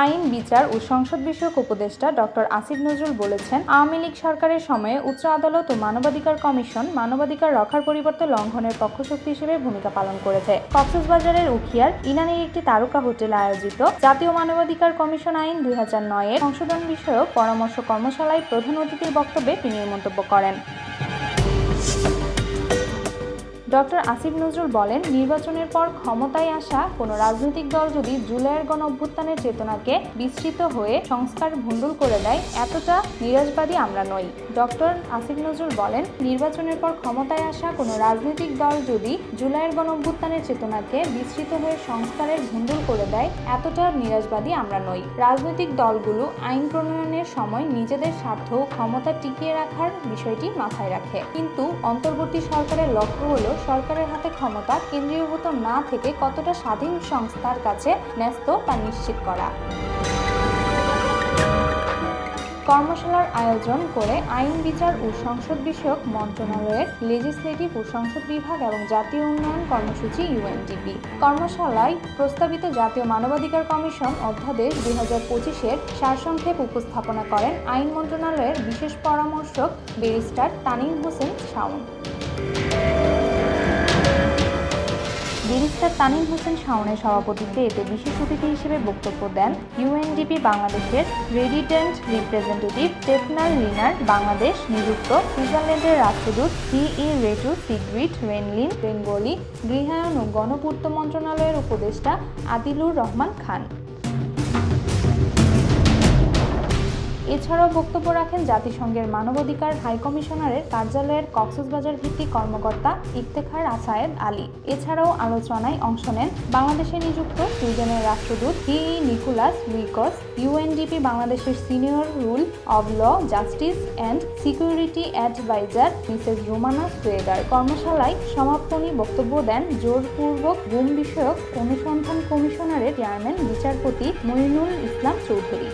আইন, বিচার ও সংসদ বিষয়ক উপদেষ্টা ডক্টর আসিফ নজরুল বলেছেন, আওয়ামী লীগ সরকারের সময়ে উচ্চ আদালত ও মানবাধিকার কমিশন মানবাধিকার রক্ষার পরিবর্তে লঙ্ঘনের পক্ষশক্তি হিসেবে ভূমিকা পালন করেছে। কক্সবাজারের উখিয়ার ইনানির একটি তারকা হোটেলে আয়োজিত জাতীয় মানবাধিকার কমিশন আইন দুই হাজার নয়ের সংশোধন বিষয়ক পরামর্শ কর্মশালায় প্রধান অতিথির বক্তব্যে তিনি মন্তব্য করেন। ডক্টর আসিফ নজরুল বলেন, নির্বাচনের পর ক্ষমতায় আসা কোনো রাজনৈতিক দল যদি জুলাইয়ের গণ অভ্যুত্থানের চেতনাকে বিস্তৃত হয়ে সংস্কার ভণ্ডুল করে দেয়, এতটা নিরাশবাদী আমরা নই। ডক্টর আসিফ নজরুল বলেন, নির্বাচনের পর ক্ষমতায় আসা কোনো রাজনৈতিক দল যদি জুলাইয়ের গণ অভ্যুত্থানের চেতনাকে বিস্তৃত হয়ে সংস্কারের ভণ্ডুল করে দেয়, এতটা নিরাশবাদী আমরা নই। রাজনৈতিক দলগুলো আইন প্রণয়নের সময় নিজেদের স্বার্থ ক্ষমতা টিকিয়ে রাখার বিষয়টি মাথায় রাখে। কিন্তু অন্তর্বর্তী সরকারের লক্ষ্য হলো সরকারের হাতে ক্ষমতা কেন্দ্রীয়ভূত না থেকে কতটা স্বাধীন সংস্থার কাছে ন্যস্ত তা নিশ্চিত করা। কর্মশালার আয়োজন করে আইন বিচার ও সংসদ বিষয়ক মন্ত্রণালয়ের লেজিসলেটিভ ও সংসদ বিভাগ এবং জাতীয় উন্নয়ন কর্মসূচি ইউএনডিপি কর্মশালায় প্রস্তাবিত জাতীয় মানবাধিকার কমিশন অধ্যাদেশ দুই হাজার পঁচিশের সারসংক্ষেপ উপস্থাপনা করেন আইন মন্ত্রণালয়ের বিশেষ পরামর্শক ব্যারিস্টার তানিম হোসেন শাওন। ব্যারিস্টার তানিম হোসেন শাওনের সভাপতিত্বে এতে বিশেষ অতিথি হিসেবে বক্তব্য দেন ইউএনডিপি বাংলাদেশের রেডিডেন্ট রিপ্রেজেন্টেটিভ টেফনাল লিনার, বাংলাদেশ নিযুক্ত সুইজারল্যান্ডের রাষ্ট্রদূত সি ই রেটু সিগ্রিট রেনলিন, বেঙ্গলি গৃহায়ন ও গণপূর্ত মন্ত্রণালয়ের উপদেষ্টা আদিলুর রহমান খান। এছাড়াও বক্তব্য রাখেন জাতিসংঘের মানবাধিকার হাইকমিশনারের কার্যালয়ের কক্সবাজার ভিত্তিক কর্মকর্তা ইফতেখার আসায়েদ আলী। এছাড়াও আলোচনায় অংশ নেন বাংলাদেশে নিযুক্ত সুইডেনের রাষ্ট্রদূত হিই নিকোলাস উইকস ইউএনডিপি বাংলাদেশের senior rule of law, justice and security adviser Mrs Romana Schweiger. কর্মশালায় সমাপনী বক্তব্য দেন জোরপূর্বক গুম বিষয়ক অনুসন্ধান কমিশনারের চেয়ারম্যান বিচারপতি মইনুল ইসলাম চৌধুরী।